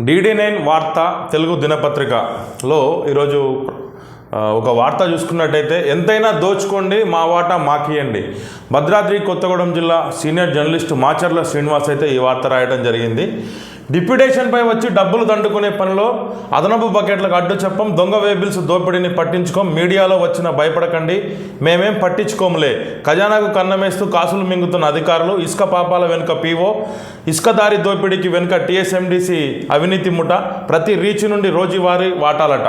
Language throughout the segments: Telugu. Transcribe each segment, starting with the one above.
డీడీ నైన్ వార్త తెలుగు దినపత్రికలో ఈరోజు ఒక వార్త చూసుకున్నట్టయితే ఎంతైనా దోచుకోండి మా వాటా మాకియండి భద్రాద్రి కొత్తగూడెం జిల్లా సీనియర్ జర్నలిస్ట్ మాచర్ల శ్రీనివాస్ అయితే ఈ వార్త రాయడం జరిగింది. డిప్యుటేషన్పై వచ్చి డబ్బులు దండుకునే పనిలో అదనపు బకెట్లకు అడ్డు చెప్పం దొంగ వేబిల్స్ దోపిడీని పట్టించుకోం మీడియాలో వచ్చిన భయపడకండి మేమేం పట్టించుకోములే. ఖజానాకు కన్నమేస్తూ కాసులు మింగుతున్న అధికారులు ఇసుక పాపాల వెనుక పీఓ ఇసుక దారి దోపిడీకి వెనుక టీఎస్ఎండిసి అవినీతి ముఠ ప్రతి రీచ్ నుండి రోజువారీ వాటాలట.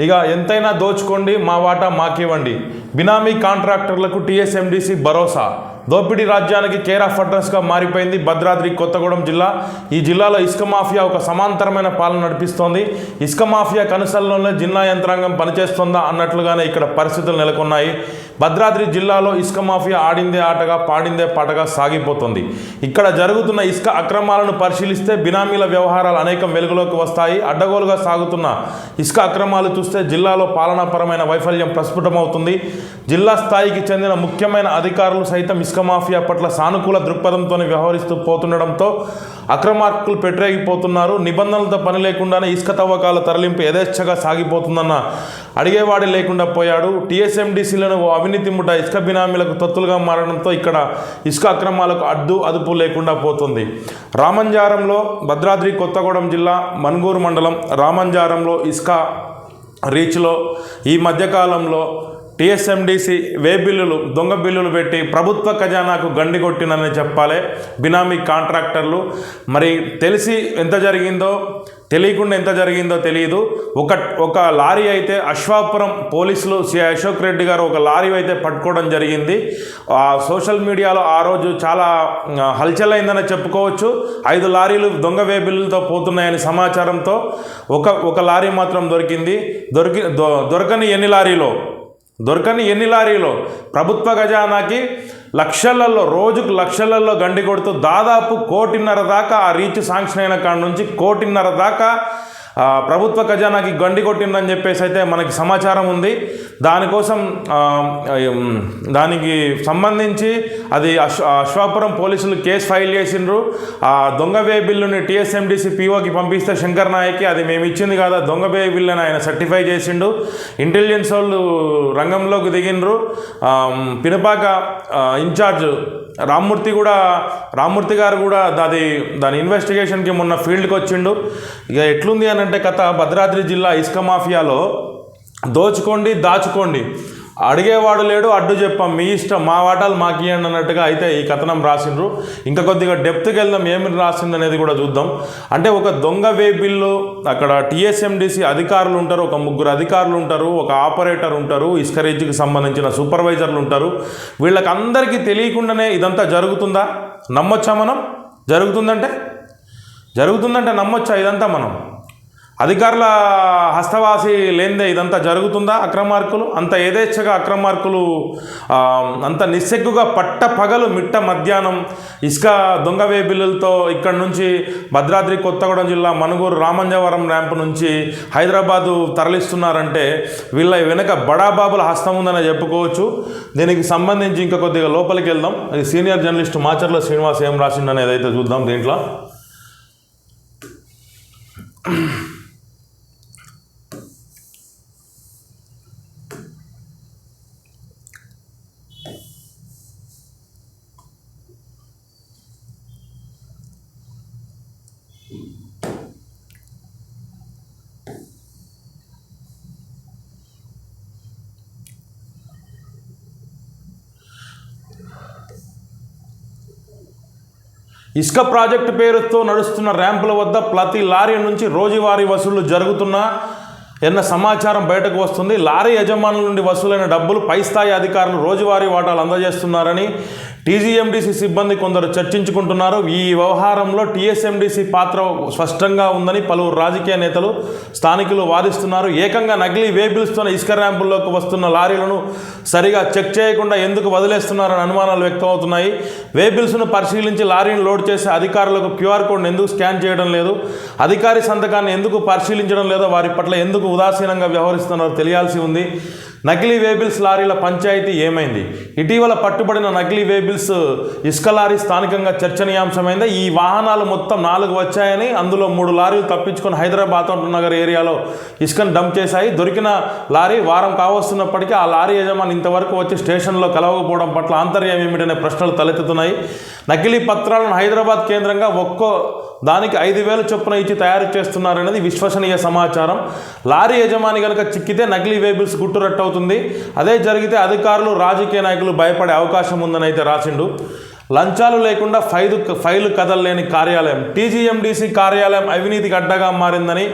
ఇక ఎంతైనా దోచుకోండి మా వాటా మాకివ్వండి. బినామీ కాంట్రాక్టర్లకు టీఎస్ఎండిసి భరోసా. దోపిడీ రాజ్యానికి కేర్ ఆఫ్ అడ్రస్గా మారిపోయింది. భద్రాద్రి కొత్తగూడెం జిల్లా. ఈ జిల్లాలో ఇసుక మాఫియా ఒక సమాంతరమైన పాలన నడిపిస్తోంది. ఇసుక మాఫియా కనుసల్లోనే జిల్లా యంత్రాంగం పనిచేస్తుందా అన్నట్లుగానే ఇక్కడ పరిస్థితులు నెలకొన్నాయి. భద్రాద్రి జిల్లాలో ఇసుక మాఫియా ఆడిందే ఆటగా పాడిందే పాటగా సాగిపోతుంది. ఇక్కడ జరుగుతున్న ఇసుక అక్రమాలను పరిశీలిస్తే బినామీల వ్యవహారాలు అనేకం వెలుగులోకి వస్తాయి. అడ్డగోలుగా సాగుతున్న ఇసుక అక్రమాలు చూస్తే జిల్లాలో పాలనాపరమైన వైఫల్యం ప్రస్ఫుటమవుతుంది. జిల్లా స్థాయికి చెందిన ముఖ్యమైన అధికారులు సైతం ఇసుక మాఫియా పట్ల సానుకూల దృక్పథంతో వ్యవహరిస్తూ పోతుండడంతో అక్రమార్కులు పెట్టరేగిపోతున్నారు. నిబంధనలతో పని లేకుండానే ఇసుక తవ్వకాల తరలింపు యథేచ్ఛగా సాగిపోతుందన్న అడిగేవాడే లేకుండా పోయాడు. టీఎస్ఎండిసిలను ఓ అవినీతి ముఠ ఇసుక బినామీలకు తత్తులుగా మారడంతో ఇక్కడ ఇసుక అక్రమాలకు అడ్డు అదుపు లేకుండా పోతుంది. రామంజారంలో భద్రాద్రి కొత్తగూడెం జిల్లా మన్గూరు మండలం రామంజారంలో ఇసుక రీచ్లో ఈ మధ్యకాలంలో టీఎస్ఎండిసి వే బిల్లులు దొంగ బిల్లులు పెట్టి ప్రభుత్వ ఖజానాకు గండి కొట్టినని చెప్పాలి బినామీ కాంట్రాక్టర్లు. మరి తెలిసి ఎంత జరిగిందో తెలియకుండా ఎంత జరిగిందో తెలియదు ఒక ఒక లారీ అయితే అశ్వాపురం పోలీసులు సి అశోక్ రెడ్డి గారు ఒక లారీ అయితే పట్టుకోవడం జరిగింది. ఆ సోషల్ మీడియాలో ఆ రోజు చాలా హల్చల్ అయిందని చెప్పుకోవచ్చు. ఐదు లారీలు దొంగ వేబిల్లులతో పోతున్నాయని సమాచారంతో ఒక ఒక లారీ మాత్రం దొరికింది. దొరికి దొ- దొరకని ఎన్ని లారీలో? దొరకని ఎన్ని లారీలో? ప్రభుత్వ ఖజానాకి లక్షలలో రోజుకు లక్షలలో గండి కొడుతూ దాదాపు కోటిన్నర దాకా ఆ రీచ్ శాంక్షన్ అయిన కాడ నుంచి కోటిన్నర దాకా ప్రభుత్వ ఖజానాకి గండి కొట్టిందని చెప్పేసి అయితే మనకి సమాచారం ఉంది. దానికోసం దానికి సంబంధించి అది అశ్వాపురం పోలీసులు కేసు ఫైల్ చేసిండ్రు. ఆ దొంగ వే బిల్లుని టీఎస్ఎండిసి పీఓకి పంపిస్తే శంకర్ నాయక్కి అది మేము ఇచ్చింది కదా దొంగ వే బిల్లు అని ఆయన సర్టిఫై చేసిండు. ఇంటెలిజెన్స్ వాళ్ళు రంగంలోకి దిగిండ్రు. పినపాక ఇన్ఛార్జ్ రామ్మూర్తి కూడా రామ్మూర్తి గారు కూడా దాది దాని ఇన్వెస్టిగేషన్కి మొన్న ఫీల్డ్కి వచ్చిండు ఇక ఎట్లుంది అని అంటే కథ భద్రాద్రి జిల్లా ఇసుక మాఫియాలో దోచుకోండి దాచుకోండి. అడిగేవాడు లేడు అడ్డు చెప్పాం. మీ ఇష్టం మా వాటాలు మాకు ఇవ్వండి అన్నట్టుగా అయితే ఈ కథనం రాసిండ్రు. ఇంకా కొద్దిగా డెప్త్కి వెళ్దాం ఏమి రాసింది అనేది కూడా చూద్దాం. అంటే ఒక దొంగ వే బిల్లు అక్కడ టీఎస్ఎండిసి అధికారులు ఉంటారు ఒక ముగ్గురు అధికారులు ఉంటారు ఒక ఆపరేటర్ ఉంటారు ఇస్కరేజ్కి సంబంధించిన సూపర్వైజర్లు ఉంటారు. వీళ్ళకి అందరికీ తెలియకుండానే ఇదంతా జరుగుతుందా? నమ్మొచ్చా మనం? జరుగుతుందంటే? జరుగుతుందంటే నమ్మొచ్చా ఇదంతా మనం? అధికారుల హస్తవాసి లేనిదే ఇదంతా జరుగుతుందా అక్రమార్కులు? అంత యథేచ్ఛగా అక్రమార్కులు అంత నిస్సెగ్గుగా పట్ట పగలు మిట్ట మధ్యాహ్నం ఇసుక దొంగవే బిల్లులతో ఇక్కడ నుంచి భద్రాద్రి కొత్తగూడెం జిల్లా మనుగూరు రామంజవరం ర్యాంప్ నుంచి హైదరాబాదు తరలిస్తున్నారంటే వీళ్ళ వెనక బడాబాబుల హస్తం ఉందని చెప్పుకోవచ్చు. దీనికి సంబంధించి ఇంకా కొద్దిగా లోపలికి వెళ్దాం. అది సీనియర్ జర్నలిస్ట్ మాచర్ల శ్రీనివాస్ ఏం రాసిండనేది అయితే చూద్దాం దీంట్లో. ఇసుక ప్రాజెక్టు పేరుతో నడుస్తున్న ర్యాంపుల వద్ద ప్రతి లారీ నుంచి రోజువారీ వసూళ్ళు జరుగుతున్నా ఎన్న సమాచారం బయటకు వస్తుంది. లారీ యజమానుల నుండి వసూలైన డబ్బులు పై స్థాయి అధికారులు రోజువారీ వాటాలు అందజేస్తున్నారని టీజీఎండీసీ సిబ్బంది కొందరు చర్చించుకుంటున్నారు. ఈ వ్యవహారంలో టీఎస్ఎండీసీ పాత్ర స్పష్టంగా ఉందని పలువురు రాజకీయ నేతలు స్థానికులు వాదిస్తున్నారు. ఏకంగా నకిలీ వేబిల్స్తోనే ఇసుక ర్యాంపుల్లోకి వస్తున్న లారీలను సరిగా చెక్ చేయకుండా ఎందుకు వదిలేస్తున్నారని అనుమానాలు వ్యక్తమవుతున్నాయి. వేబిల్స్ను పరిశీలించి లారీని లోడ్ చేసే అధికారులకు క్యూఆర్ కోడ్ను ఎందుకు స్కాన్ చేయడం లేదు? అధికారి సంతకాన్ని ఎందుకు పరిశీలించడం లేదో వారి పట్ల ఎందుకు ఉదాసీనంగా వ్యవహరిస్తున్నారో తెలియాల్సి ఉంది. నకిలీ వేబిల్స్ లారీల పంచాయతీ ఏమైంది? ఇటీవల పట్టుబడిన నకిలీ వేబిల్స్ ఇసుక లారీ స్థానికంగా చర్చనీయాంశమైంది. ఈ వాహనాలు మొత్తం నాలుగు వచ్చాయని అందులో మూడు లారీలు తప్పించుకొని హైదరాబాద్ నగర్ ఏరియాలో ఇసుకను డంప్ చేశాయి. దొరికిన లారీ వారం కావస్తున్నప్పటికీ ఆ లారీ యజమాని ఇంతవరకు వచ్చి స్టేషన్లో కలవకపోవడం పట్ల ఆంతర్యం ఏమిటనే ప్రశ్నలు తలెత్తుతున్నాయి. నకిలీ పత్రాలను హైదరాబాద్ కేంద్రంగా ఒక్కో దానికి ఐదు వేల చొప్పున ఇచ్చి తయారు చేస్తున్నారనేది విశ్వసనీయ సమాచారం. లారీ యజమాని కనుక చిక్కితే నకిలీ వేబిల్స్ గుట్టురట్టవుతుంది. అదే జరిగితే అధికారులు రాజకీయ నాయకులు భయపడే అవకాశం ఉందని అయితే రాసిండు. లంచాలు లేకుండా ఫైలు ఫైలు కదలలేని కార్యాలయం. టీజీఎండీసీ కార్యాలయం అవినీతికి అడ్డగా మారిందని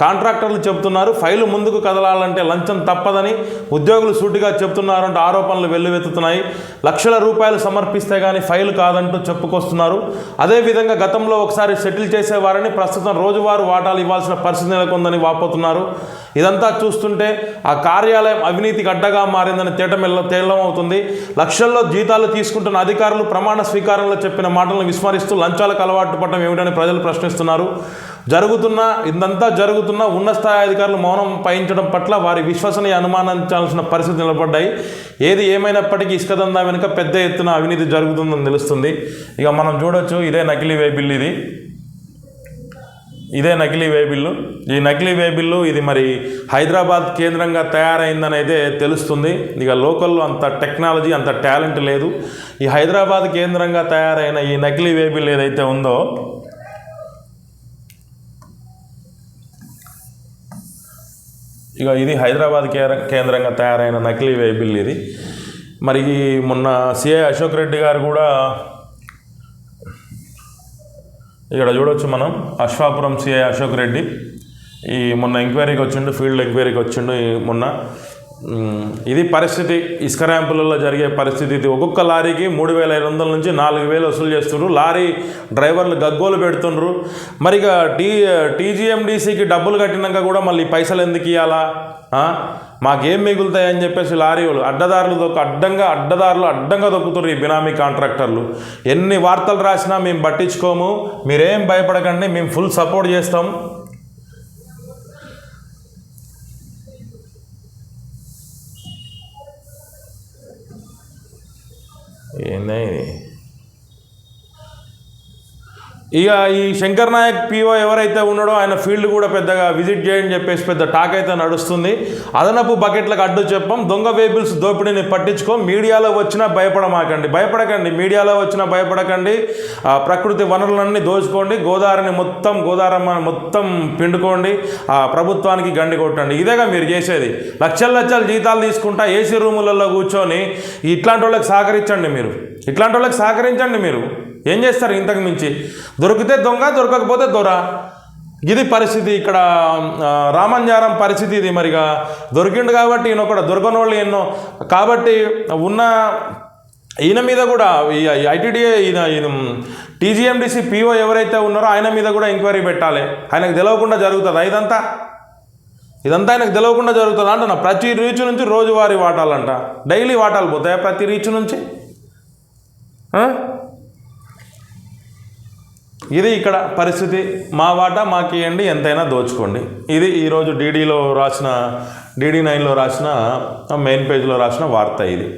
కాంట్రాక్టర్లు చెబుతున్నారు. ఫైలు ముందుకు కదలాలంటే లంచం తప్పదని ఉద్యోగులు సూటిగా చెబుతున్నారంటూ ఆరోపణలు వెల్లువెత్తుతున్నాయి. లక్షల రూపాయలు సమర్పిస్తే కానీ ఫైలు కాదంటూ చెప్పుకొస్తున్నారు. అదేవిధంగా గతంలో ఒకసారి సెటిల్ చేసేవారని ప్రస్తుతం రోజువారు వాటాలు ఇవ్వాల్సిన పరిస్థితి నెలకొందని వాపోతున్నారు. ఇదంతా చూస్తుంటే ఆ కార్యాలయం అవినీతికి అడ్డగా మారిందని తేటమెల్ల తేలమవుతుంది. లక్షల్లో జీతాలు తీసుకుంటున్న అధికారులు ప్రమాణ స్వీకారంలో చెప్పిన మాటలను విస్మరిస్తూ లంచాలకు అలవాటు పడటం ఏమిటని ప్రజలు ప్రశ్నిస్తున్నారు. జరుగుతున్న ఇదంతా జరుగుతున్న ఉన్న స్థాయి అధికారులు మౌనం పాయించడం పట్ల వారి విశ్వసనీయ అనుమానించాల్సిన పరిస్థితి నిలబడ్డాయి. ఏది ఏమైనప్పటికీ ఇసుక దందా వెనుక పెద్ద ఎత్తున అవినీతి జరుగుతుందని తెలుస్తుంది. ఇక మనం చూడొచ్చు ఇదే నకిలీ వేబిల్ ఇది. ఇదే నకిలీ వేబిల్లు ఈ నకిలీ వేబిల్లు ఇది మరి హైదరాబాద్ కేంద్రంగా తయారైందని అయితే తెలుస్తుంది. ఇక లోకల్లో అంత టెక్నాలజీ అంత టాలెంట్ లేదు. ఈ హైదరాబాద్ కేంద్రంగా తయారైన ఈ నకిలీ వేబిల్ ఏదైతే ఉందో ఇక ఇది హైదరాబాద్ కేంద్రంగా తయారైన నకిలీ వేబిల్ ఇది. మరి ఈ మొన్న సిఐ అశోక్ రెడ్డి గారు కూడా ఇక్కడ చూడొచ్చు మనం అశ్వాపురం సిఐ అశోక్ రెడ్డి. ఈ మొన్న ఎంక్వైరీకి వచ్చిండు ఫీల్డ్ ఎంక్వైరీకి వచ్చిండు మొన్న. ఇది పరిస్థితి. ఇసుక ర్యాంపులలో జరిగే పరిస్థితి ఇది. ఒక్కొక్క లారీకి మూడు వేల ఐదు వందల నుంచి నాలుగు వేలు వసూలు చేస్తుండ్రు. లారీ డ్రైవర్లు గగ్గోలు పెడుతుండ్రు. మరి ఇక టీ టీజీఎండీసీకి డబ్బులు కట్టినాక కూడా మళ్ళీ పైసలు ఎందుకు ఇవ్వాలా మాకేం మిగులుతాయని చెప్పేసి లారీ వాళ్ళు అడ్డదారులు దొక్క అడ్డంగా అడ్డదారులు అడ్డంగా దొక్కుతున్నారు ఈ బినామీ కాంట్రాక్టర్లు. ఎన్ని వార్తలు రాసినా మేము పట్టించుకోము మీరేం భయపడకండి మేము ఫుల్ సపోర్ట్ చేస్తాం. ఏందా ఇక ఈ శంకర్ నాయక్ పిఓ ఎవరైతే ఉన్నాడో ఆయన ఫీల్డ్ కూడా పెద్దగా విజిట్ చేయని చెప్పేసి పెద్ద టాక్ అయితే నడుస్తుంది. అదనపు బకెట్లకు అడ్డు చెప్పం. దొంగ వేబిల్స్ దోపిడీని పట్టించుకో. మీడియాలో వచ్చినా భయపడమాకండి. భయపడకండి. మీడియాలో వచ్చినా భయపడకండి. ప్రకృతి వనరులన్నీ దోచుకోండి. గోదావరిని మొత్తం గోదావరమ్మ మొత్తం పిండుకోండి. ఆ ప్రభుత్వానికి గండి కొట్టండి. ఇదేగా మీరు చేసేది. లక్షల లక్షల జీతాలు తీసుకుంటా ఏసీ రూములలో కూర్చొని ఇట్లాంటి వాళ్ళకి సహకరించండి మీరు. ఇట్లాంటి వాళ్ళకి సహకరించండి మీరు. ఏం చేస్తారు ఇంతకు మించి? దొరికితే దొంగ దొరకకపోతే దొర. ఇది పరిస్థితి ఇక్కడ రామంజారం పరిస్థితి ఇది మరిగా. దొరికిండు కాబట్టి ఈయన కూడా దొరకని వాళ్ళు ఎన్నో. కాబట్టి ఉన్న ఈయన మీద కూడా ఈ ఐటీడీఏ ఈయన ఈయన టీజీఎండిసి పీఓ ఎవరైతే ఉన్నారో ఆయన మీద కూడా ఎంక్వైరీ పెట్టాలి. ఆయనకు తెలవకుండా జరుగుతుంది ఇదంతా? ఇదంతా ఆయనకు తెలవకుండా జరుగుతుంది అంటున్నా. ప్రతి రీచ్ నుంచి రోజువారీ వాటాలంట. డైలీ వాటాలు పోతాయా ప్రతి రీచ్ నుంచి? ఇది ఇక్కడ పరిస్థితి. మా వాటా మాకు ఇవ్వండి ఎంతైనా దోచుకోండి. ఇది ఈరోజు డీడీలో రాసిన డీడీ నైన్లో రాసిన మెయిన్ పేజ్లో రాసిన వార్త ఇది.